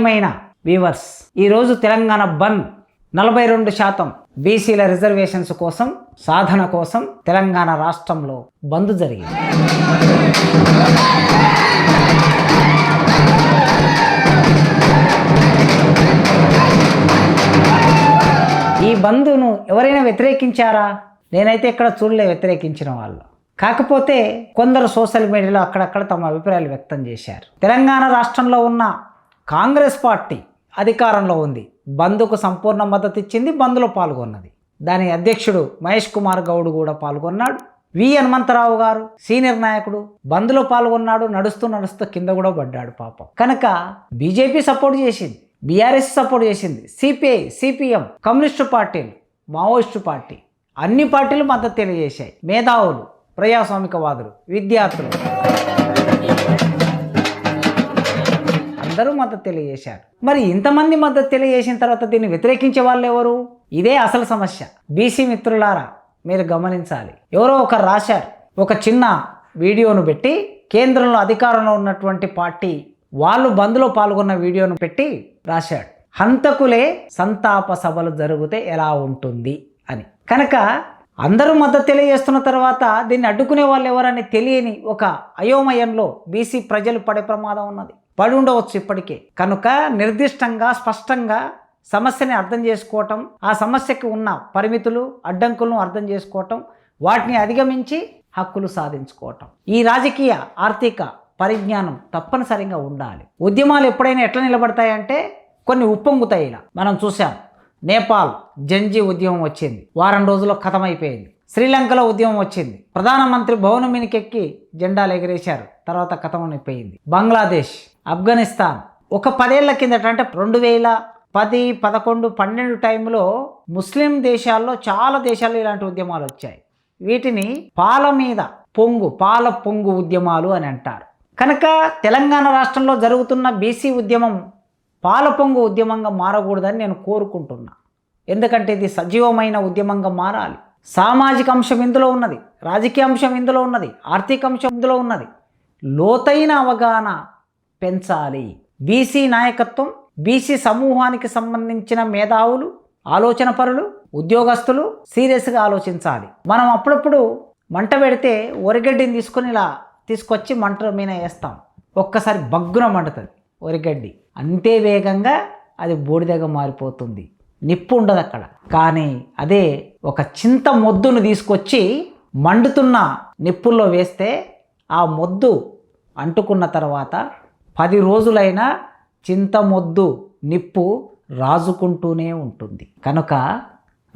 ప్రియమైన వీవర్స్ ఈరోజు తెలంగాణ బంద్ నలభై రెండు శాతం బీసీల రిజర్వేషన్స్ కోసం సాధన కోసం తెలంగాణ రాష్ట్రంలో బంద్ జరిగింది. ఈ బంద్ను ఎవరైనా వ్యతిరేకించారా? నేనైతే ఇక్కడ చూడలే వ్యతిరేకించిన వాళ్ళు. కాకపోతే కొందరు సోషల్ మీడియాలో అక్కడక్కడ తమ అభిప్రాయాలు వ్యక్తం చేశారు. తెలంగాణ రాష్ట్రంలో ఉన్న కాంగ్రెస్ పార్టీ అధికారంలో ఉంది. బంద్కు సంపూర్ణ మద్దతు ఇచ్చింది బంద్లో పాల్గొన్నది. దాని అధ్యక్షుడు మహేష్ కుమార్ గౌడ్ కూడా పాల్గొన్నాడు. వి. హనుమంతరావు గారు సీనియర్ నాయకుడు బంద్లో పాల్గొన్నాడు నడుస్తూ నడుస్తూ కింద కూడా పడ్డాడు పాపం. కనుక బీజేపీ సపోర్ట్ చేసింది బీఆర్ఎస్ సపోర్ట్ చేసింది సిపిఐ సిపిఎం కమ్యూనిస్టు పార్టీలు మావోయిస్టు పార్టీ అన్ని పార్టీలు మద్దతు తెలియజేశాయి. మేధావులు ప్రజాస్వామికవాదులు విద్యార్థులు. అందరూ మద్దతు తెలియజేశారు. మరి ఇంతమంది మద్దతు తెలియజేసిన తర్వాత దీన్ని వ్యతిరేకించే వాళ్ళు ఎవరు? ఇదే అసలు సమస్య. బీసీ మిత్రులారా మీరు గమనించాలి. ఎవరో ఒకరు రాశారు. ఒక చిన్న వీడియోను పెట్టి కేంద్రంలో అధికారంలో ఉన్నటువంటి పార్టీ వాళ్ళు బంద్లో పాల్గొన్న వీడియోను పెట్టి రాశాడు. హంతకులే సంతాప సభలు జరిగితే ఎలా ఉంటుంది అని. కనుక అందరూ మద్దతు తెలియజేస్తున్న తర్వాత దీన్ని అడ్డుకునే వాళ్ళు ఎవరని తెలియని ఒక అయోమయంలో బీసీ ప్రజలు పడే ప్రమాదం ఉన్నది. పడి ఉండవచ్చు ఇప్పటికే. కనుక నిర్దిష్టంగా స్పష్టంగా సమస్యని అర్థం చేసుకోవటం ఆ సమస్యకి ఉన్న పరిమితులు అడ్డంకులను అర్థం చేసుకోవటం వాటిని అధిగమించి హక్కులు సాధించుకోవటం. ఈ రాజకీయ ఆర్థిక పరిజ్ఞానం తప్పనిసరిగా ఉండాలి. ఉద్యమాలు ఎప్పుడైనా ఎట్లా నిలబడతాయంటే కొన్ని ఉప్పొంగుతాయి ఇలా. మనం చూసాం నేపాల్ జంజీ ఉద్యమం వచ్చింది. వారం రోజుల్లో కథమైపోయింది. శ్రీలంకలో ఉద్యమం వచ్చింది. ప్రధానమంత్రి భవనం మీదకెక్కి జెండాలు ఎగరేశారు. తర్వాత కథమైపోయింది బంగ్లాదేశ్ ఆఫ్ఘనిస్తాన్. ఒక పదేళ్ళ కిందట అంటే రెండు వేల పది పదకొండు పన్నెండు టైంలో ముస్లిం దేశాల్లో చాలా దేశాల్లో ఇలాంటి ఉద్యమాలు వచ్చాయి. వీటిని పాల మీద పొంగు పాల పొంగు ఉద్యమాలు అని అంటారు. కనుక తెలంగాణ రాష్ట్రంలో జరుగుతున్న బీసీ ఉద్యమం పాల పొంగు ఉద్యమంగా మారకూడదని నేను కోరుకుంటున్నా. ఎందుకంటే ఇది సజీవమైన ఉద్యమంగా మారాలి. సామాజిక అంశం ఇందులో ఉన్నది రాజకీయ అంశం ఇందులో ఉన్నది ఆర్థిక అంశం ఇందులో ఉన్నది. లోతైన అవగాహన పెంచాలి. బీసీ నాయకత్వం బీసీ సమూహానికి సంబంధించిన మేధావులు ఆలోచన పరులు ఉద్యోగస్తులు సీరియస్గా ఆలోచించాలి. మనం అప్పుడప్పుడు మంట పెడితే ఒరిగడ్డిని తీసుకొని ఇలా తీసుకొచ్చి మంట మీద వేస్తాం. ఒక్కసారి బగ్గున మండుతుంది ఒరిగడ్డి. అంతే వేగంగా అది బూడిదగా మారిపోతుంది. నిప్పు ఉండదు అక్కడ. కానీ అదే ఒక చింత మొద్దును తీసుకొచ్చి మండుతున్న నిప్పుల్లో వేస్తే ఆ మొద్దు అంటుకున్న తర్వాత పది రోజులైనా చింతమొద్దు నిప్పు రాజుకుంటూనే ఉంటుంది. కనుక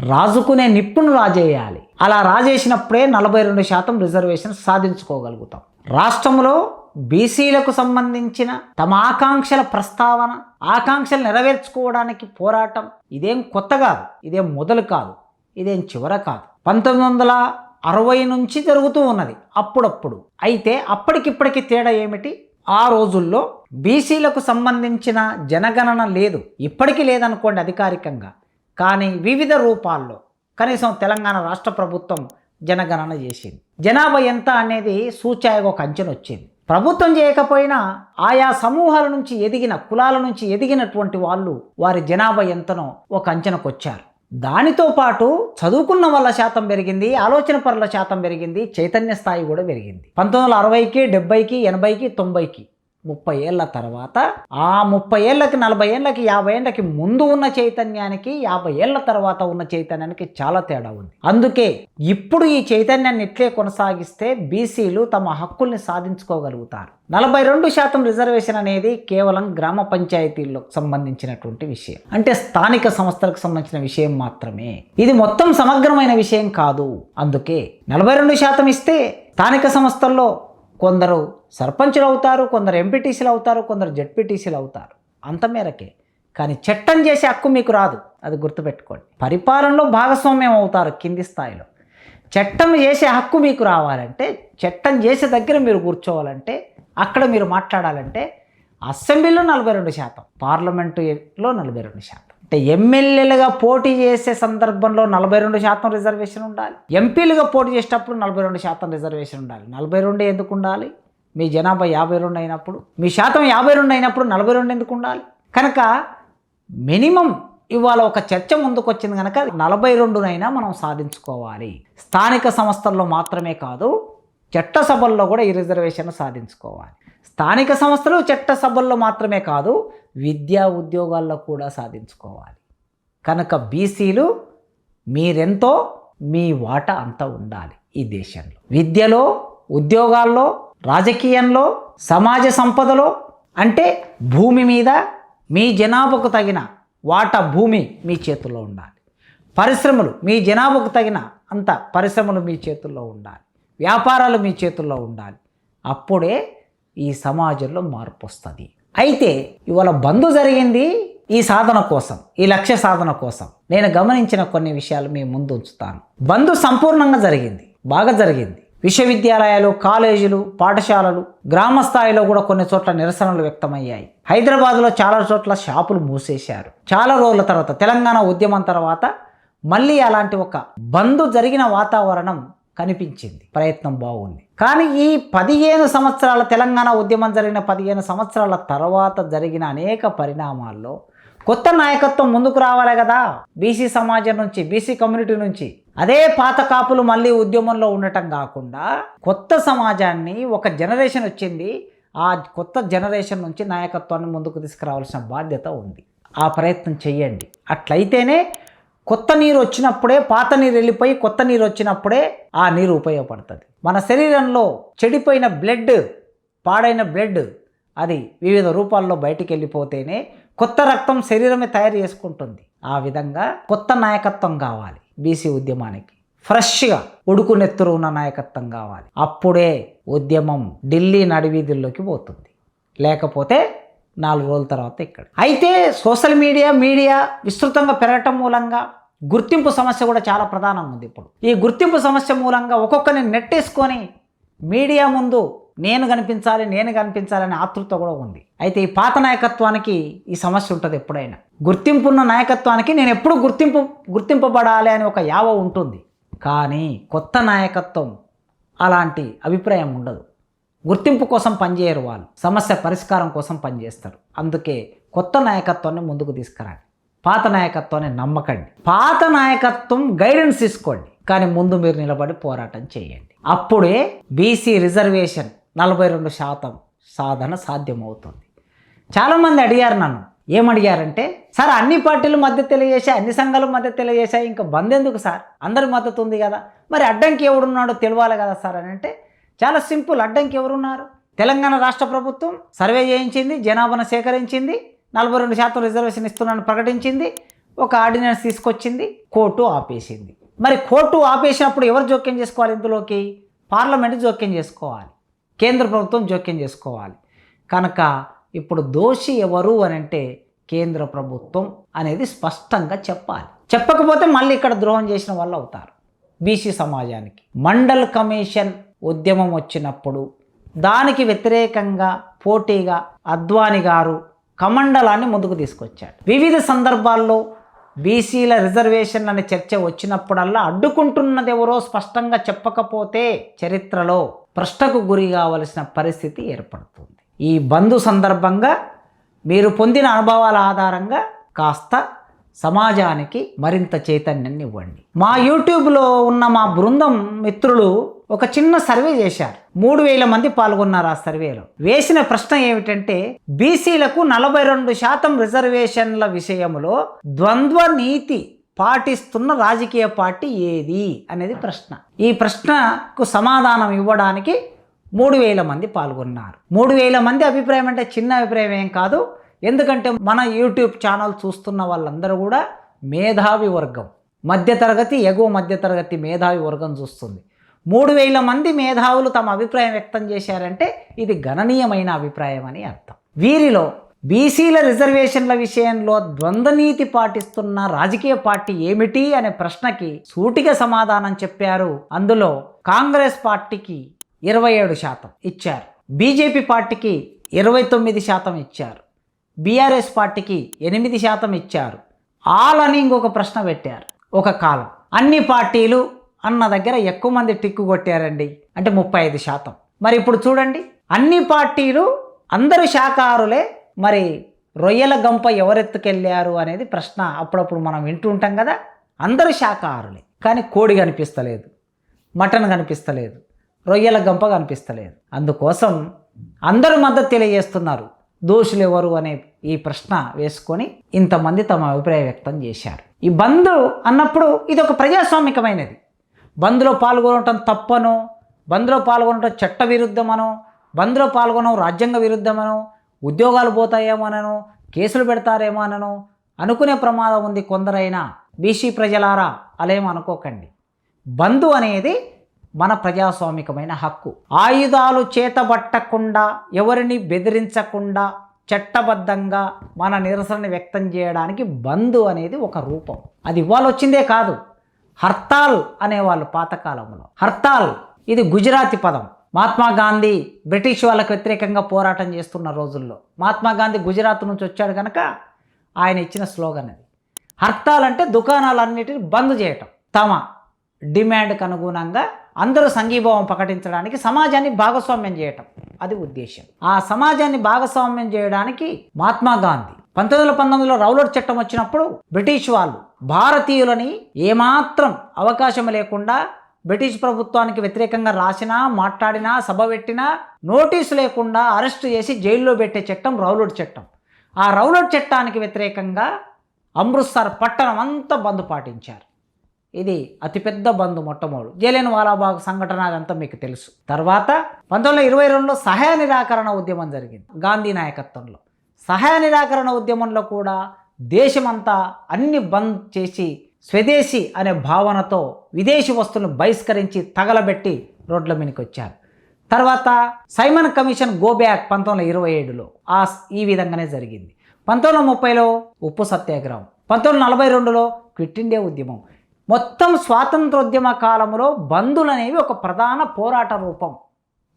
రాజుకునే నిప్పును రాజేయాలి. అలా రాజేసినప్పుడే నలభై రెండు శాతం రిజర్వేషన్ సాధించుకోగలుగుతాం. రాష్ట్రంలో బీసీలకు సంబంధించిన తమ ఆకాంక్షల ప్రస్తావన ఆకాంక్షలు నెరవేర్చుకోవడానికి పోరాటం ఇదేం కొత్త కాదు ఇదేం మొదలు కాదు ఇదేం చివర కాదు. పంతొమ్మిది వందల అరవై నుంచి జరుగుతూ ఉన్నది అప్పుడప్పుడు. అయితే అప్పటికిప్పటికి తేడా ఏమిటి? ఆ రోజుల్లో బీసీలకు సంబంధించిన జనగణన లేదు. ఇప్పటికీ లేదనుకోండి అధికారికంగా. కానీ వివిధ రూపాల్లో కనీసం తెలంగాణ రాష్ట్ర ప్రభుత్వం జనగణన చేసింది. జనాభా ఎంత అనేది సూచాయగా ఒక అంచనా వచ్చింది ప్రభుత్వం చేయకపోయినా ఆయా సమూహాల నుంచి ఎదిగిన కులాల నుంచి ఎదిగినటువంటి వాళ్ళు వారి జనాభా ఎంతనో ఒక అంచనకు వచ్చారు దానితో పాటు చదువుకున్న వాళ్ళ శాతం పెరిగింది ఆలోచన పరుల శాతం పెరిగింది చైతన్య స్థాయి కూడా పెరిగింది. పంతొమ్మిది వందల అరవైకి డెబ్బైకి ఎనభైకి తొంభైకి. ముప్పై ఏళ్ళ తర్వాత ఆ ముప్పై ఏళ్ళకి నలభై ఏళ్ళకి యాభై ఏళ్ళకి ముందు ఉన్న చైతన్యానికి యాభై ఏళ్ళ తర్వాత ఉన్న చైతన్యానికి చాలా తేడా ఉంది. అందుకే ఇప్పుడు ఈ చైతన్యాన్ని ఇట్లే కొనసాగిస్తే బీసీలు తమ హక్కుల్ని సాధించుకోగలుగుతారు. నలభై రెండు శాతం రిజర్వేషన్ అనేది కేవలం గ్రామ పంచాయతీల్లో సంబంధించినటువంటి విషయం. అంటే స్థానిక సంస్థలకు సంబంధించిన విషయం మాత్రమే. ఇది మొత్తం సమగ్రమైన విషయం కాదు. అందుకే నలభై రెండు శాతం ఇస్తే స్థానిక సంస్థల్లో కొందరు సర్పంచులు అవుతారు కొందరు ఎంపీటీసీలు అవుతారు కొందరు జడ్పీటీసీలు అవుతారు అంత మేరకే. కానీ చట్టం చేసే హక్కు మీకు రాదు. అది గుర్తుపెట్టుకోండి. పరిపాలనలో భాగస్వామ్యం అవుతారు కింది స్థాయిలో. చట్టం చేసే హక్కు మీకు రావాలంటే చట్టం చేసే దగ్గర మీరు కూర్చోవాలంటే అక్కడ మీరు మాట్లాడాలంటే అసెంబ్లీలో నలభై రెండు శాతం పార్లమెంటులో నలభై రెండు శాతం. అంటే ఎమ్మెల్యేలుగా పోటీ చేసే సందర్భంలో నలభై రెండు శాతం రిజర్వేషన్ ఉండాలి. ఎంపీలుగా పోటీ చేసేటప్పుడు నలభై రెండు శాతం రిజర్వేషన్ ఉండాలి. నలభై రెండు ఎందుకు ఉండాలి? మీ జనాభా యాభై రెండు అయినప్పుడు మీ శాతం యాభై రెండు అయినప్పుడు నలభై రెండు ఎందుకు ఉండాలి? కనుక మినిమం ఇవాళ ఒక చర్చ ముందుకు వచ్చింది కనుక నలభై రెండునైనా మనం సాధించుకోవాలి. స్థానిక సంస్థల్లో మాత్రమే కాదు చట్టసభల్లో కూడా ఈ రిజర్వేషన్ సాధించుకోవాలి. స్థానిక సంస్థలు చట్టసభల్లో మాత్రమే కాదు విద్యా ఉద్యోగాల్లో కూడా సాధించుకోవాలి. కనుక బీసీలు మీరెంతో మీ వాటా అంత ఉండాలి ఈ దేశంలో. విద్యలో ఉద్యోగాల్లో రాజకీయంలో సమాజ సంపదలో అంటే భూమి మీద మీ జనాభాకు తగిన వాటా భూమి మీ చేతుల్లో ఉండాలి. పరిశ్రమలు మీ జనాభాకు తగిన అంత పరిశ్రమలు మీ చేతుల్లో ఉండాలి. వ్యాపారాలు మీ చేతుల్లో ఉండాలి. అప్పుడే ఈ సమాజంలో మార్పు వస్తుంది. అయితే ఇవాళ బంధు జరిగింది ఈ సాధన కోసం ఈ లక్ష్య సాధన కోసం. నేను గమనించిన కొన్ని విషయాలు మీ ముందు ఉంచుతాను. బంధు సంపూర్ణంగా జరిగింది బాగా జరిగింది. విశ్వవిద్యాలయాలు కాలేజీలు పాఠశాలలు గ్రామ స్థాయిలో కూడా కొన్ని చోట్ల నిరసనలు వ్యక్తమయ్యాయి. హైదరాబాద్లో చాలా చోట్ల షాపులు మూసేశారు. చాలా రోజుల తర్వాత తెలంగాణ ఉద్యమం తర్వాత మళ్ళీ అలాంటి ఒక బంధు జరిగిన వాతావరణం కనిపించింది. ప్రయత్నం బాగుంది. కానీ ఈ పదిహేను సంవత్సరాల తెలంగాణ ఉద్యమం జరిగిన పదిహేను సంవత్సరాల తర్వాత జరిగిన అనేక పరిణామాల్లో కొత్త నాయకత్వం ముందుకు రావాలి కదా. బీసీ సమాజం నుంచి బీసీ కమ్యూనిటీ నుంచి. అదే పాత కాపులు మళ్ళీ ఉద్యమంలో ఉండటం కాకుండా కొత్త సమాజాన్ని ఒక జనరేషన్ వచ్చింది. ఆ కొత్త జనరేషన్ నుంచి నాయకత్వాన్ని ముందుకు తీసుకురావాల్సిన బాధ్యత ఉంది. ఆ ప్రయత్నం చేయండి. అట్లయితేనే కొత్త నీరు వచ్చినప్పుడే పాత నీరు వెళ్ళిపోయి కొత్త నీరు వచ్చినప్పుడే ఆ నీరు ఉపయోగపడుతుంది. మన శరీరంలో చెడిపోయిన బ్లడ్ పాడైన బ్లడ్ అది వివిధ రూపాల్లో బయటికి వెళ్ళిపోతేనే కొత్త రక్తం శరీరమే తయారు చేసుకుంటుంది. ఆ విధంగా కొత్త నాయకత్వం కావాలి బీసీ ఉద్యమానికి. ఫ్రెష్గా ఉడుకునెత్తురు ఉన్న నాయకత్వం కావాలి. అప్పుడే ఉద్యమం ఢిల్లీ నడివీధుల్లోకి పోతుంది. లేకపోతే నాలుగు రోజుల తర్వాత ఇక్కడ. అయితే సోషల్ మీడియా మీడియా విస్తృతంగా పెరగటం మూలంగా గుర్తింపు సమస్య కూడా చాలా ప్రధానంగా ఉంది ఇప్పుడు. ఈ గుర్తింపు సమస్య మూలంగా ఒక్కొక్కరిని నెట్టేసుకొని మీడియా ముందు నేను కనిపించాలి నేను కనిపించాలనే ఆతృత కూడా ఉంది. అయితే ఈ పాత నాయకత్వానికి ఈ సమస్య ఉంటుంది ఎప్పుడైనా. గుర్తింపున్న నాయకత్వానికి నేను ఎప్పుడు గుర్తింపు గుర్తింపబడాలి అని ఒక యావ ఉంటుంది. కానీ కొత్త నాయకత్వం అలాంటి అభిప్రాయం ఉండదు. గుర్తింపు కోసం పనిచేయరు వాళ్ళు. సమస్య పరిష్కారం కోసం పనిచేస్తారు. అందుకే కొత్త నాయకత్వాన్ని ముందుకు తీసుకురండి. పాత నాయకత్వాన్ని నమ్మకండి. పాత నాయకత్వం గైడెన్స్ తీసుకోండి. కానీ ముందు మీరు నిలబడి పోరాటం చేయండి. అప్పుడే బీసీ రిజర్వేషన్ నలభై రెండు శాతం సాధన సాధ్యమవుతుంది. చాలామంది అడిగారు నన్ను. ఏమడిగారంటే సార్ అన్ని పార్టీలు మద్దతు తెలియజేశాయి అన్ని సంఘాలు మద్దతు తెలియజేశాయి ఇంకా బంద్ ఎందుకు సార్? అందరి మద్దతు ఉంది కదా. మరి అడ్డంకి ఎవడున్నాడో తెలియాలి కదా సార్ అని అంటే చాలా సింపుల్ అడ్డంకి ఎవరున్నారు? తెలంగాణ రాష్ట్ర ప్రభుత్వం సర్వే చేయించింది జనాభాను సేకరించింది నలభై రెండు శాతం రిజర్వేషన్ ఇస్తున్నాను ప్రకటించింది ఒక ఆర్డినెన్స్ తీసుకొచ్చింది కోర్టు ఆపేసింది. మరి కోర్టు ఆపేసినప్పుడు ఎవరు జోక్యం చేసుకోవాలి ఇందులోకి? పార్లమెంట్ జోక్యం చేసుకోవాలి కేంద్ర ప్రభుత్వం జోక్యం చేసుకోవాలి. కనుక ఇప్పుడు దోషి ఎవరు అని అంటే కేంద్ర ప్రభుత్వం అనేది స్పష్టంగా చెప్పాలి. చెప్పకపోతే మళ్ళీ ఇక్కడ ద్రోహం చేసిన వాళ్ళు అవుతారు. బీసీ సమాజానికి మండల్ కమిషన్ ఉద్యమం వచ్చినప్పుడు. దానికి వ్యతిరేకంగా పోటీగా అద్వాని గారు కమండలాన్ని ముందుకు తీసుకొచ్చాడు. వివిధ సందర్భాల్లో బీసీల రిజర్వేషన్ అనే చర్చ వచ్చినప్పుడల్లా అడ్డుకుంటున్నది ఎవరో స్పష్టంగా చెప్పకపోతే చరిత్రలో ప్రశ్నకు గురి కావలసిన పరిస్థితి ఏర్పడుతుంది. ఈ బంధు సందర్భంగా మీరు పొందిన అనుభవాల ఆధారంగా కాస్త సమాజానికి మరింత చైతన్యాన్ని ఇవ్వండి. మా యూట్యూబ్లో ఉన్న మా బృందం మిత్రులు ఒక చిన్న సర్వే చేశారు. మూడు వేల మంది పాల్గొన్నారు ఆ సర్వేలో. వేసిన ప్రశ్న ఏమిటంటే బీసీలకు నలభై రెండు శాతం రిజర్వేషన్ల విషయంలో ద్వంద్వ నీతి పాటిస్తున్న రాజకీయ పార్టీ ఏది? అనేది ప్రశ్న. ఈ ప్రశ్నకు సమాధానం ఇవ్వడానికి మూడు వేల మంది పాల్గొన్నారు. మూడు వేల మంది అభిప్రాయం అంటే చిన్న అభిప్రాయం ఏం కాదు. ఎందుకంటే మన యూట్యూబ్ ఛానల్ చూస్తున్న వాళ్ళందరూ కూడా మేధావి వర్గం. మధ్యతరగతి ఎగువ మధ్యతరగతి మేధావి వర్గం చూస్తుంది. మూడు వేల మంది మేధావులు తమ అభిప్రాయం వ్యక్తం చేశారంటే ఇది గణనీయమైన అభిప్రాయం అని అర్థం. వీరిలో బీసీల రిజర్వేషన్ల విషయంలో ద్వంద్వనీతి పాటిస్తున్న రాజకీయ పార్టీ ఏమిటి అనే ప్రశ్నకి సూటిగా సమాధానం చెప్పారు. అందులో కాంగ్రెస్ పార్టీకి ఇరవై ఏడు శాతం ఇచ్చారు. బీజేపీ పార్టీకి ఇరవై తొమ్మిది శాతం ఇచ్చారు. బీఆర్ఎస్ పార్టీకి ఎనిమిది శాతం ఇచ్చారు. ఆల్ అని ఇంకొక ప్రశ్న పెట్టారు. ఒక కాలం. అన్ని పార్టీలు అన్న దగ్గర ఎక్కువ మంది టిక్కు కొట్టారండి. అంటే ముప్పై ఐదు శాతం. మరి ఇప్పుడు చూడండి అన్ని పార్టీలు అందరూ శాకాహారులే మరి రొయ్యల గంప ఎవరెత్తుకెళ్ళారు అనేది ప్రశ్న అప్పుడప్పుడు మనం వింటూ ఉంటాం కదా. అందరూ శాకాహారులే కానీ కోడి కనిపిస్తలేదు మటన్ కనిపిస్తలేదు రొయ్యల గంప కనిపిస్తలేదు. అందుకోసం అందరూ మద్దతు తెలియజేస్తున్నారు దోషులు ఎవరు అనే ఈ ప్రశ్న వేసుకొని ఇంతమంది తమ అభిప్రాయం వ్యక్తం చేశారు. ఈ బంద్ అన్నప్పుడు ఇది ఒక ప్రజాస్వామికమైనది. బంద్లో పాల్గొనటం తప్పను. బంద్లో పాల్గొనటం చట్ట విరుద్ధమనో బంద్లో పాల్గొనడం రాజ్యాంగ విరుద్ధమనో. ఉద్యోగాలు పోతాయేమోనను. కేసులు పెడతారేమోనను. అనుకునే ప్రమాదం ఉంది కొందరైనా. బీసీ ప్రజలారా అలేం అనుకోకండి. బంధు అనేది మన ప్రజాస్వామికమైన హక్కు. ఆయుధాలు చేతబట్టకుండా ఎవరిని బెదిరించకుండా చట్టబద్ధంగా మన నిరసన వ్యక్తం చేయడానికి బంధు అనేది ఒక రూపం. అది ఇవ్వాలొచ్చిందే వచ్చిందే కాదు. హర్తాల్ అనేవాళ్ళు పాతకాలంలో హర్తాల్ ఇది గుజరాతీ పదం. మహాత్మా గాంధీ బ్రిటిష్ వాళ్ళకు వ్యతిరేకంగా పోరాటం చేస్తున్న రోజుల్లో. మహాత్మా గాంధీ గుజరాత్ నుంచి వచ్చాడు కనుక ఆయన ఇచ్చిన స్లోగన్ అది. హర్తాల్ అంటే దుకాణాలన్నిటిని బంద్ చేయటం. తమ డిమాండ్కి అనుగుణంగా అందరూ సంఘీభావం ప్రకటించడానికి సమాజాన్ని భాగస్వామ్యం చేయటం. అది ఉద్దేశం ఆ సమాజాన్ని భాగస్వామ్యం చేయడానికి మహాత్మా గాంధీ పంతొమ్మిది వందల పంతొమ్మిదిలో రౌలట్ చట్టం వచ్చినప్పుడు బ్రిటిష్ వాళ్ళు భారతీయులని ఏమాత్రం అవకాశం లేకుండా బ్రిటిష్ ప్రభుత్వానికి వ్యతిరేకంగా రాసినా మాట్లాడినా సభ పెట్టినా నోటీసు లేకుండా అరెస్ట్ చేసి జైల్లో పెట్టే చట్టం రౌలట్ చట్టం. ఆ రౌలట్ చట్టానికి వ్యతిరేకంగా అమృత్సర్ పట్టణం అంతా బంద్ పాటించారు. ఇది అతిపెద్ద బంద్ మొట్టమొదటి. జలేన్ వాలాబాగ్ సంఘటన అదంతా మీకు తెలుసు. తర్వాత పంతొమ్మిది వందల ఇరవై రెండులో సహాయ నిరాకరణ ఉద్యమం జరిగింది. గాంధీ నాయకత్వంలో. సహాయ నిరాకరణ ఉద్యమంలో కూడా దేశమంతా అన్ని బంద్ చేసి స్వదేశీ అనే భావనతో విదేశీ వస్తువులను బహిష్కరించి తగలబెట్టి రోడ్ల మీదకి వచ్చారు తర్వాత సైమన్ కమిషన్ గోబ్యాక్ పంతొమ్మిది వందల ఇరవై ఏడులో ఆ ఈ విధంగానే జరిగింది. పంతొమ్మిది వందల ముప్పైలో ఉప్పు సత్యాగ్రహం పంతొమ్మిది వందల నలభై రెండులో క్విట్ ఇండియా ఉద్యమం. మొత్తం స్వాతంత్రోద్యమ కాలంలో బంధులు అనేవి ఒక ప్రధాన పోరాట రూపం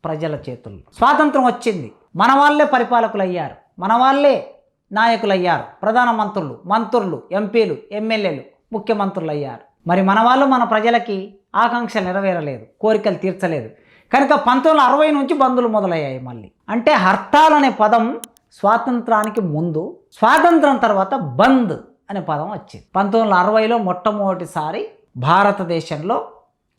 ప్రజల చేతుల్లో. స్వాతంత్రం వచ్చింది. మన వాళ్ళే పరిపాలకులు అయ్యారు మన వాళ్ళే నాయకులయ్యారు ప్రధాన ప్రధానమంత్రులు మంత్రులు ఎంపీలు ఎమ్మెల్యేలు ముఖ్యమంత్రులు అయ్యారు మరి మన వాళ్ళు మన ప్రజలకి ఆకాంక్ష నెరవేరలేదు కోరికలు తీర్చలేదు. కనుక పంతొమ్మిది అరవై నుంచి బంధులు మొదలయ్యాయి మళ్ళీ. అంటే హర్తాల్ అనే పదం స్వాతంత్రానికి ముందు స్వాతంత్రం తర్వాత బంద్ అనే పదం వచ్చింది. పంతొమ్మిది వందల అరవైలో మొట్టమొదటిసారి భారతదేశంలో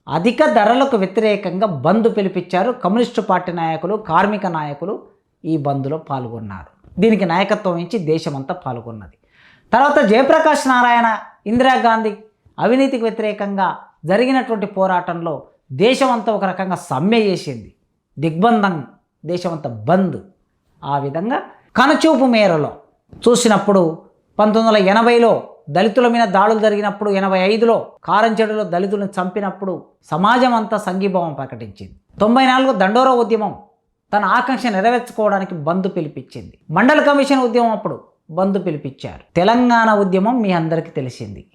అధిక ధరలకు వ్యతిరేకంగా బంద్ పిలిపించారు కమ్యూనిస్టు పార్టీ నాయకులు కార్మిక నాయకులు ఈ బంద్లో పాల్గొన్నారు. దీనికి నాయకత్వం ఇచ్చి దేశమంతా పాల్గొన్నది. తర్వాత జయప్రకాష్ నారాయణ ఇందిరాగాంధీ అవినీతికి వ్యతిరేకంగా జరిగినటువంటి పోరాటంలో దేశమంతా ఒక రకంగా సమ్మె చేసింది. దిగ్బంధం దేశమంతా బంద్. ఆ విధంగా కనచూపు మేరలో చూసినప్పుడు పంతొమ్మిది వందల ఎనభైలో దళితుల మీద దాడులు జరిగినప్పుడు ఎనభై ఐదులో కారంచెడులో దళితులను చంపినప్పుడు సమాజం అంతా సంఘీభావం ప్రకటించింది. తొంభై నాలుగు దండోరా ఉద్యమం తన ఆకాంక్ష నెరవేర్చుకోవడానికి బంద్ పిలిపించింది. మండల కమిషన్ ఉద్యమం అప్పుడు బంద్ పిలిపించారు. తెలంగాణ ఉద్యమం మీ అందరికీ తెలిసింది.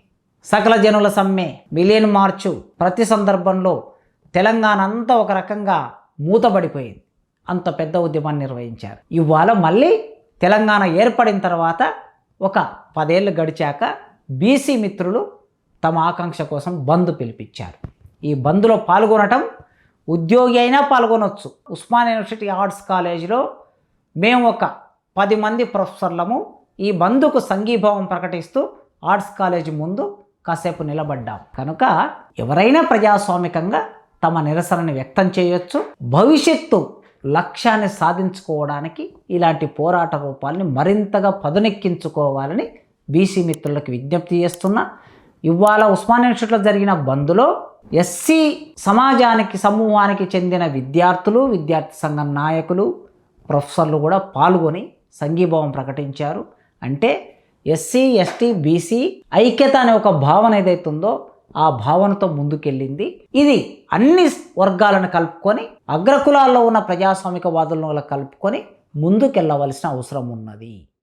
సకల జనుల సమ్మె మిలియన్ మార్చు ప్రతి సందర్భంలో తెలంగాణ అంతా ఒక రకంగా మూతబడిపోయింది. అంత పెద్ద ఉద్యమాన్ని నిర్వహించారు. ఇవాళ మళ్ళీ తెలంగాణ ఏర్పడిన తర్వాత ఒక పదేళ్ళు గడిచాక బీసీ మిత్రులు తమ ఆకాంక్ష కోసం బంద్ పిలిపించారు. ఈ బంద్లో పాల్గొనటం ఉద్యోగి అయినా పాల్గొనవచ్చు ఉస్మాన్ యూనివర్సిటీ ఆర్ట్స్ కాలేజీలో మేము ఒక పది మంది ప్రొఫెసర్లము. ఈ బంధుకు సంఘీభావం ప్రకటిస్తూ ఆర్ట్స్ కాలేజీ ముందు కాసేపు నిలబడ్డాం. కనుక ఎవరైనా ప్రజాస్వామికంగా తమ నిరసనని వ్యక్తం చేయొచ్చు. భవిష్యత్తు లక్ష్యాన్ని సాధించుకోవడానికి ఇలాంటి పోరాట రూపాలని మరింతగా పదునెక్కించుకోవాలని బీసీ మిత్రులకు విజ్ఞప్తి చేస్తున్నా. ఇవాళ ఉస్మాన్ యూనివర్సిటీలో జరిగిన బంద్లో ఎస్సీ సమాజానికి సమూహానికి చెందిన విద్యార్థులు విద్యార్థి సంఘం నాయకులు ప్రొఫెసర్లు కూడా పాల్గొని సంఘీభావం ప్రకటించారు. అంటే ఎస్సీ ఎస్టీ బీసీ ఐక్యత అనే ఒక భావన ఏదైతుందో ఆ భావనతో ముందుకెళ్ళింది. ఇది అన్ని వర్గాలను కలుపుకొని అగ్రకులాల్లో ఉన్న ప్రజాస్వామిక వాదులను కలుపుకొని ముందుకెళ్ళవలసిన అవసరం ఉన్నది.